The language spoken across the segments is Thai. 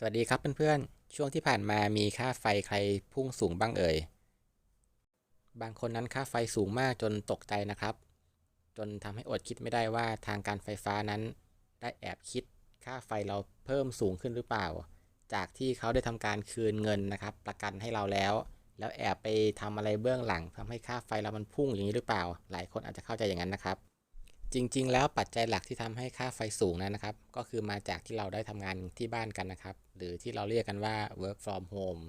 สวัสดีครับเพื่อนๆ ช่วงที่ผ่านมามีค่าไฟใครพุ่งสูงบ้างเอ่ย บางคนนั้นค่าไฟสูงมากจนตกใจนะครับ จนทำให้อดคิดไม่ได้ว่าทางการไฟฟ้านั้น ได้แอบคิดค่าไฟเราเพิ่มสูงขึ้นหรือเปล่า จากที่เขาได้ทำการคืนเงินนะครับ ประกันให้เราแล้ว แล้วแอบไปทำอะไรเบื้องหลังทำให้ค่าไฟเรามันพุ่งอย่างนี้หรือเปล่า หลายคนอาจจะเข้าใจอย่างนั้นนะครับ จริง ๆ แล้วปัจจัยหลักที่ทำให้ค่าไฟสูงนั้นนะครับ ก็คือมาจากที่เราได้ทำงานที่บ้านกันนะครับ หรือที่เราเรียกกันว่า work from home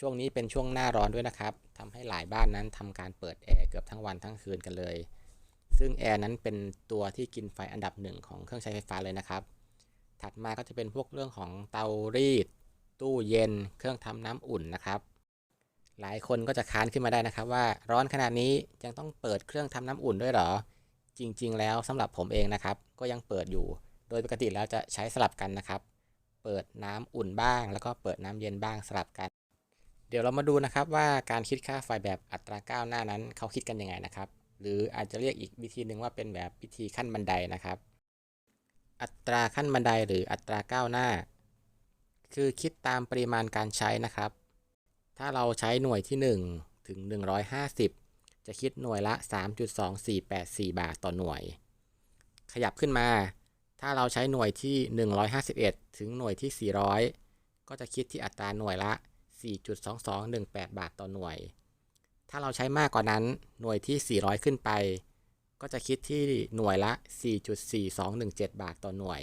ช่วงนี้เป็นช่วงหน้าร้อนด้วยนะครับทำให้หลายบ้านนั้นทำการเปิดแอร์เกือบทั้งวันทั้งคืนกันเลย ซึ่งแอร์นั้นเป็นตัวที่กินไฟอันดับหนึ่งของเครื่องใช้ไฟฟ้าเลยนะครับ ถัดมาก็จะเป็นพวกเรื่องของเตารีด ตู้เย็น เครื่องทำน้ำอุ่นนะครับ หลายคนก็จะค้านขึ้นมาได้นะครับว่าร้อนขนาดนี้ยังต้องเปิดเครื่องทำน้ำอุ่นด้วยหรอ จริง ๆ แล้วสำหรับผมเองนะครับ ก็ยังเปิดอยู่ โดยปกติแล้วจะใช้สลับกันนะครับ เปิดน้ำอุ่นบ้าง แล้วก็เปิดน้ำเย็นบ้างสลับกัน เดี๋ยวเรามาดูนะครับว่าการคิดค่าไฟแบบอัตราก้าวหน้านั้นเขาคิดกันยังไงนะครับ หรืออาจจะเรียกอีกวิธีหนึ่งว่าเป็นแบบวิธีขั้นบันไดนะครับ อัตราขั้นบันไดหรืออัตราก้าวหน้า คือคิดตามปริมาณการใช้นะครับ ถ้าเราใช้หน่วยที่ 1 ถึง 150 จะคิดหน่วยละ 3.2484 บาทต่อหน่วย ขยับขึ้นมา ถ้าเราใช้หน่วยที่ 151 ถึงหน่วยที่ 400 ก็จะคิดที่อัตราหน่วยละ 4.2218 บาทต่อหน่วย ถ้าเราใช้มากกว่านั้นหน่วยที่ 400 ขึ้นไป ก็จะคิดที่หน่วยละ 4.4217 บาทต่อหน่วย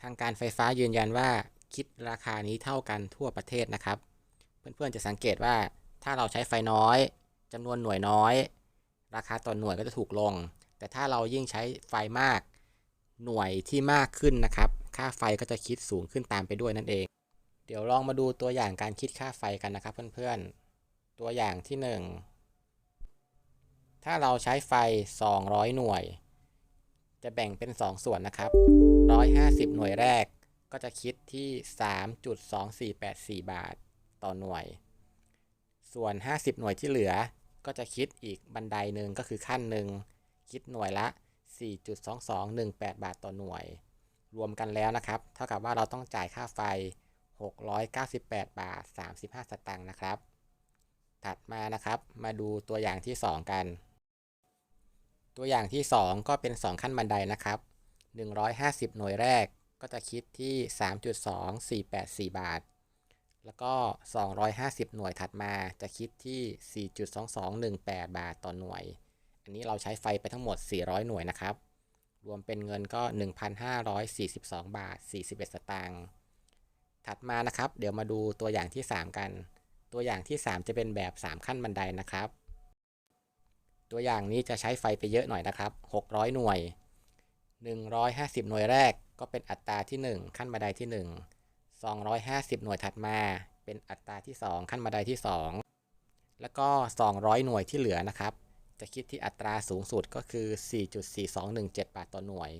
ทางการไฟฟ้ายืนยันว่าคิดราคานี้เท่ากันทั่วประเทศนะครับ เพื่อนๆจะสังเกตว่าถ้าเราใช้ไฟน้อย จำนวนหน่วยน้อย ราคาต่อหน่วยก็จะถูกลง แต่ถ้าเรายิ่งใช้ไฟมาก หน่วยที่มากขึ้นนะครับ ค่าไฟก็จะคิดสูงขึ้นตามไปด้วยนั่นเอง เดี๋ยวลองมาดูตัวอย่างการคิดค่าไฟกันนะครับเพื่อนๆ ตัวอย่างที่ 1 ถ้าเราใช้ไฟ 200 หน่วย จะแบ่งเป็น 2 ส่วนนะครับ 150 หน่วยแรกก็จะคิดที่ 3.2484 บาทต่อหน่วย ส่วน 50 หน่วยที่เหลือ ก็จะคิดอีกบันไดหนึ่งก็คือขั้นหนึ่งคิดหน่วยละ 4.2218 บาทต่อหน่วย รวมกันแล้วนะครับ เท่ากับว่าเราต้องจ่ายค่าไฟ 698 บาท 35 สตางค์นะครับ ถัดมานะครับ มาดูตัวอย่างที่ 2 กัน ตัวอย่างที่ 2 ก็เป็น 2 ขั้นบันไดนะครับ 150 หน่วยแรกก็จะคิดที่ 3.2484 บาท แล้วก็ 250 หน่วยถัดมาจะคิดที่ 4.2218 บาทต่อหน่วย อันนี้เราใช้ไฟไปทั้งหมด 400 หน่วยนะครับ รวมเป็นเงินก็ 1,542 บาท 41 สตางค์ ถัดมานะครับ เดี๋ยวมาดูตัวอย่างที่ 3 กัน ตัวอย่างที่ 3 จะเป็นแบบ 3 ขั้นบันไดนะครับ ตัวอย่างนี้จะใช้ไฟไปเยอะหน่อยนะครับ 600 หน่วย 150 หน่วยแรกก็เป็นอัตราที่ 1 ขั้นบันไดที่ 1 250 หน่วยถัดมาเป็นอัตราที่ 2 ขั้นบันไดที่ 2 แล้วก็ 200 หน่วยที่เหลือนะครับ จะคิดที่อัตราสูงสุดก็คือ 4.4217 บาทต่อหน่วย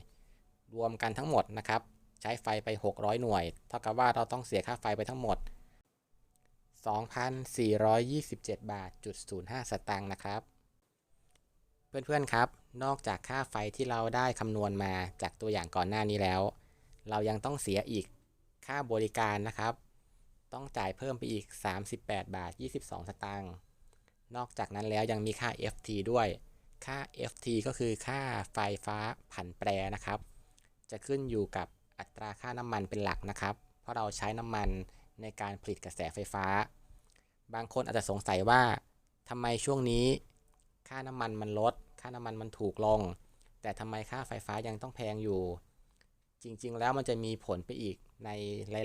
รวมกันทั้งหมดนะครับ ใช้ไฟไป 600 หน่วย เท่ากับว่าเราต้องเสียค่าไฟไปทั้งหมด 2,427 บาทจุด05 สตางค์นะครับ เพื่อนๆครับ นอกจากค่าไฟที่เราได้คำนวณมาจากตัวอย่างก่อนหน้านี้แล้ว เรายังต้องเสียอีก ค่าบริการนะครับ ต้องจ่ายเพิ่มไปอีก 38 บาท 22 สตางค์นอกจากนั้นแล้วยังมีค่า FT ด้วย ค่า FT ก็คือค่าไฟฟ้าผันแปรนะครับ จะขึ้นอยู่กับอัตราค่าน้ำมันเป็นหลักนะครับ เพราะเราใช้น้ำมันในการผลิตกระแสไฟฟ้า บางคนอาจจะสงสัยว่าทำไมช่วงนี้ ค่าน้ำมันมันลด ค่าน้ำมันมันถูกลง แต่ทำไมค่าไฟฟ้ายังต้องแพงอยู่ จริง ๆ แล้วมันจะมีผลไปอีกใน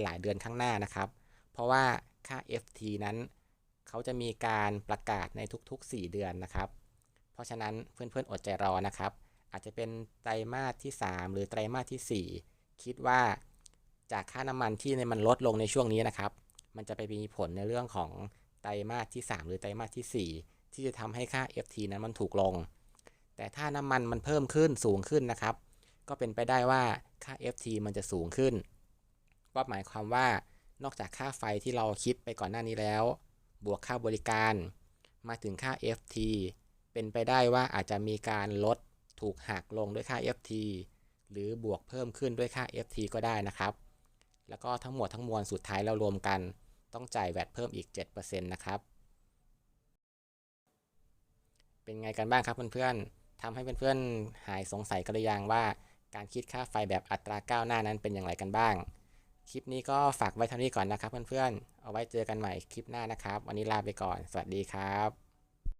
หลาย ๆ เดือนข้างหน้านะครับ เพราะว่าค่า FT นั้นเขาจะมีการประกาศในทุก ๆ 4 เดือนนะครับ เพราะฉะนั้นเพื่อน ๆ อดใจรอนะครับ อาจจะเป็นไตรมาสที่ 3 หรือไตรมาสที่ 4 คิดว่าจากค่าน้ำมันที่มันลดลงในช่วงนี้นะครับ มันจะไปมีผลในเรื่องของไตรมาสที่ 3 หรือไตรมาสที่ 4 ที่จะทำให้ค่า FT นั้นมันถูกลง แต่ถ้าน้ำมันมันเพิ่มขึ้นสูงขึ้นนะครับ ก็เป็นไปได้ว่าค่า FT มันจะสูงขึ้น ก็หมายความว่านอกจากค่าไฟที่เราคิดไปก่อนหน้านี้แล้ว บวกค่าบริการ มาถึงค่า FT เป็นไปได้ว่าอาจจะมีการลดถูกหักลงด้วยค่า FT หรือบวกเพิ่มขึ้นด้วยค่า FT ก็ได้นะครับ แล้วก็ทั้งหมดทั้งมวลสุดท้ายเรารวมกัน ต้องจ่ายแวตเพิ่มอีก 7%นะครับเป็นไงกันบ้างครับเพื่อนๆทำให้เพื่อนๆหายสงสัยกันหรือยังว่า การคิดค่าไฟแบบอัตราก้าวหน้านั้นเป็นอย่างไรกันบ้าง คลิปนี้ก็ฝากไว้เท่านี้ก่อนนะครับเพื่อนๆ เอาไว้เจอกันใหม่คลิปหน้านะครับ วันนี้ลาไปก่อน สวัสดีครับ